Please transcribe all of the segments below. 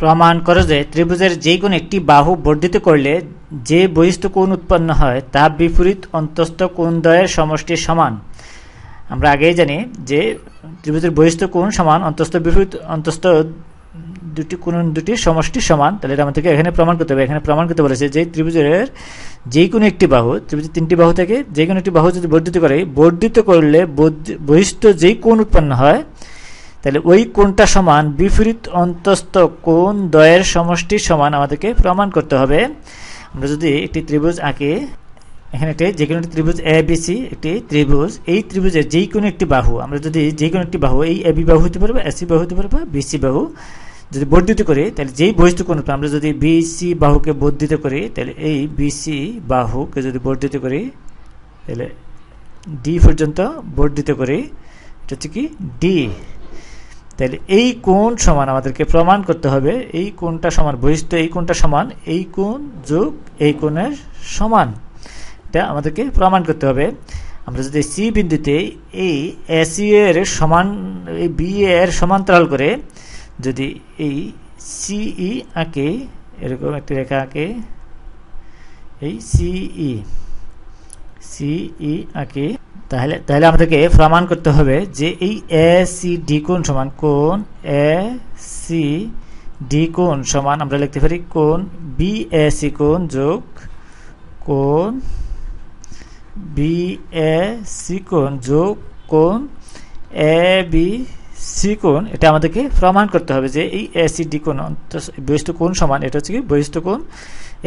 প্রমাণ করে যে ত্রিভুজের যে কোনো একটি বাহু বর্ধিত করলে যে বহিস্থ কোণ উৎপন্ন হয়, তা বিপরীত অন্তস্থ কোণদ্বয়ের সমষ্টির সমান। আমরা আগেই জানি যে ত্রিভুজের বহিস্থ কোণ সমান, অন্তস্থ বিপরীত অন্তস্থ দুটি কোণ দুটি সমষ্টির সমান। তাহলে এটা আমাদেরকে এখানে প্রমাণ করতে হবে। এখানে প্রমাণ করতে বলেছে যে ত্রিভুজের যে কোনো একটি বাহু, ত্রিভুজের তিনটি বাহু থেকে যে কোনো একটি বাহু যদি বর্ধিত করে, বর্ধিত করলে বহিস্থ যেই কোণ উৎপন্ন হয় তাহলে ওই কোণটা সমান বিপরীত অন্তস্থ কোণ দয়ের সমষ্টি সমান আমাদেরকে প্রমাণ করতে হবে। আমরা যদি একটি ত্রিভুজ আঁকি, এখানে একটি যে কোনো একটি ত্রিভুজ এ বি সি একটি ত্রিভুজ, এই ত্রিভুজের যেই কোনো একটি বাহু, আমরা যদি যে কোনো একটি বাহু, এই এ বি বাহু হতে পারে বা এসি বাহু হতে পারে বা বিসি বাহু যদি বর্ধিত করি, তাহলে যেই বহিস্থ কোণ আমরা যদি বিসি বাহুকে বর্ধিত করি, তাহলে এই বিসি বাহুকে যদি বর্ধিত করি, তাহলে ডি পর্যন্ত বর্ধিত করি, এটা হচ্ছে কি? ডি তাহলে এই কোণ সমান আমাদেরকে প্রমাণ করতে হবে, এই কোণটা সমান বহিষ্ঠ, এই কোণটা সমান, এই কোণ যোগ এই কোণের সমান। এটা আমাদেরকে প্রমাণ করতে হবে। আমরা যদি সি বিন্দুতে এই এসি এর সমান, এই বি এর সমান্তরাল করে যদি এই সিই আঁকে, এরকম একটি রেখা আঁকে, এই সিই সিই আঁকে তাহলে তাহলে আমাদেরকে প্রমাণ করতে হবে যে এই এ, সি, ডি কোন সমান কোন এ, সি, ডি কোন সমান আমরা লিখতে পারি কোন বি, এ, সি কোন যোগ কোন বি, এ, সি কোণ যোগ কোন এ, বি সি কোণ এটা আমাদেরকে প্রমাণ করতে হবে যে এই এ সি ডি কোণ বহিষ্ঠ কোণ সমান, এটা হচ্ছে কি বহিষ্ঠ কোণ?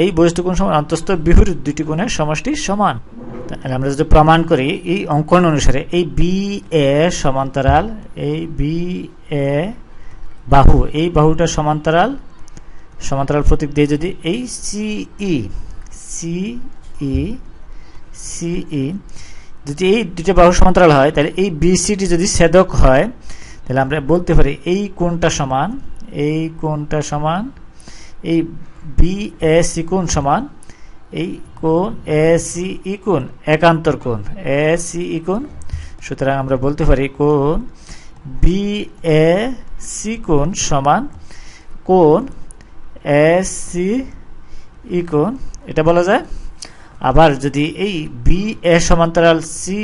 এই বহিষ্ঠ কোণ সমান অন্তস্থ বিপরীত দুটি কোণের সমষ্টি সমান। তাহলে আমরা যদি প্রমাণ করি, এই অঙ্কন অনুসারে এই বি এ সমান্তরাল, এই বি এ বাহু, এই বাহুটার সমান্তরাল সমান্তরাল প্রতীক দিয়ে যদি এই সিই সিই সিই যদি এই দুটো বাহু সমান্তরাল হয়, তাহলে এই বিসিটি যদি ছেদক হয় তাহলে আমরা বলতে পারি এই কোণটা সমান, এই কোণটা সমান, এই বি এ সি কোণ সমান, এই কোণ এ সি ই কোণ, একান্তর কোণ এ সি ই কোণ। সুতরাং আমরা বলতে পারি কোণ সি কোণ সমান কোণ এ সি ই কোণ। এটা বলা যায়। আবার যদি এই বি এ সমান্তরাল সি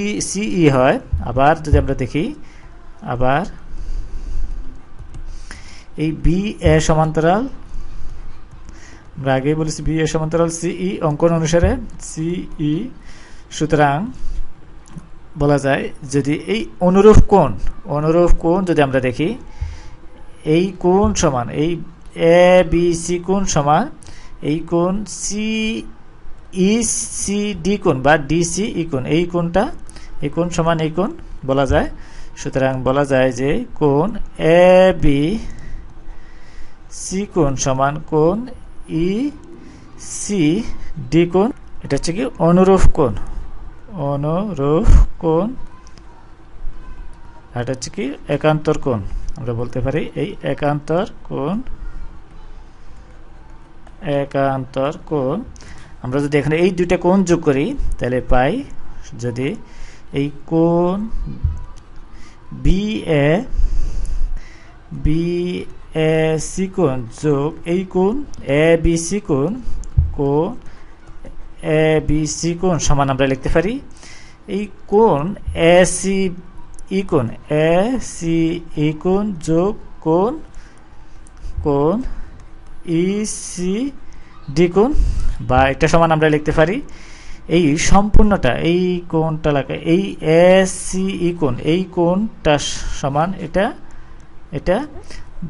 ই সি ই হয়, আবার যদি আমরা দেখি আবার এই বি এ সমান্তরাল, আমরা আগেই বলেছি বি এ সমান্তরাল সিই অঙ্কন অনুসারে সিই সুতরাং বলা যায় যদি এই অনুরূপ কোণ অনুরূপ কোণ যদি আমরা দেখি, এই কোণ সমান, এই এ বি সি কোণ সমান, এই কোণ সি ই সি ডি কোণ বা ডিসি ই কোণ, এই কোণটা, এই কোণ সমান, এই কোণ বলা যায় সুতরাং বলা যায় যে কোণ এ বি সি কোণ সমান কোণ ই সি ডি কোণ। এটা হচ্ছে কি অনুরূপ কোণ। অনুরূপ আর এটা হচ্ছে কি একান্তর কোণ। আমরা বলতে পারি এই একান্তর কোণ একান্তর কোণ। আমরা যদি এখানে এই দুইটা কোণ যোগ করি, তাহলে পাই যদি এই কোণ B A B A C কোণ যোগ এই কোণ এ বি সি কোণ কোণ এ বি সি কোণ, সমান আমরা লিখতে পারি। এই কোণ এ সি ই কোণ এ সি ই কোণ যোগ কোণ কোণ ই সি ডি কোণ, বা এটা সমান আমরা লিখতে পারি। এই সম্পূর্ণটা, এই কোণটা লাগে, এই এ সি ই কোণ, এই কোণটা সমান এটা এটা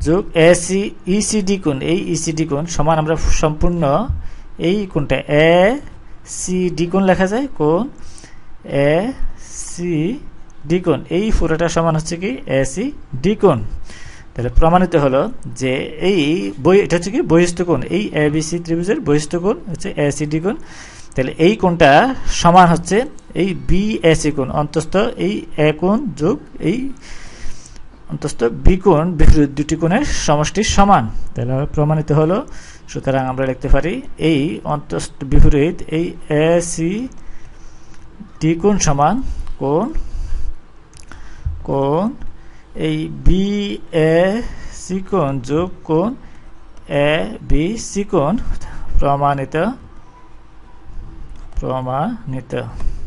যোগ এ সি ইসিডি কোণ, এই ইসিডি কোণ সমান আমরা সম্পূর্ণ এই কোণটা এ সি ডি কোণ লেখা যায়, কোণ এ সি ডি কোণ, এই পুরোটা সমান হচ্ছে কি এ সি ডি কোণ। তাহলে প্রমাণিত হলো যে এই বই এটা হচ্ছে কি বহিস্থ কোণ, এই এ বি সি ত্রিভুজের বহিস্থ কোণ হচ্ছে এ সি কোণ। তাহলে এই কোণটা সমান হচ্ছে এই বি এ সি কোণ, অন্তস্থ এই এ কোণ যোগ এই অন্তস্থ বি কোণ বিপরীত দুটি কোণের সমষ্টির সমান। তাহলে প্রমাণিত হলো, সুতরাং আমরা লিখতে পারি এই অন্তস্থ বিপরীত এই এ সি ডি কোণ সমান কোণ কোণ এই বি এ সি সি কোণ যোগ কোণ এ বি সি কোণ প্রমাণিত প্রমাণিত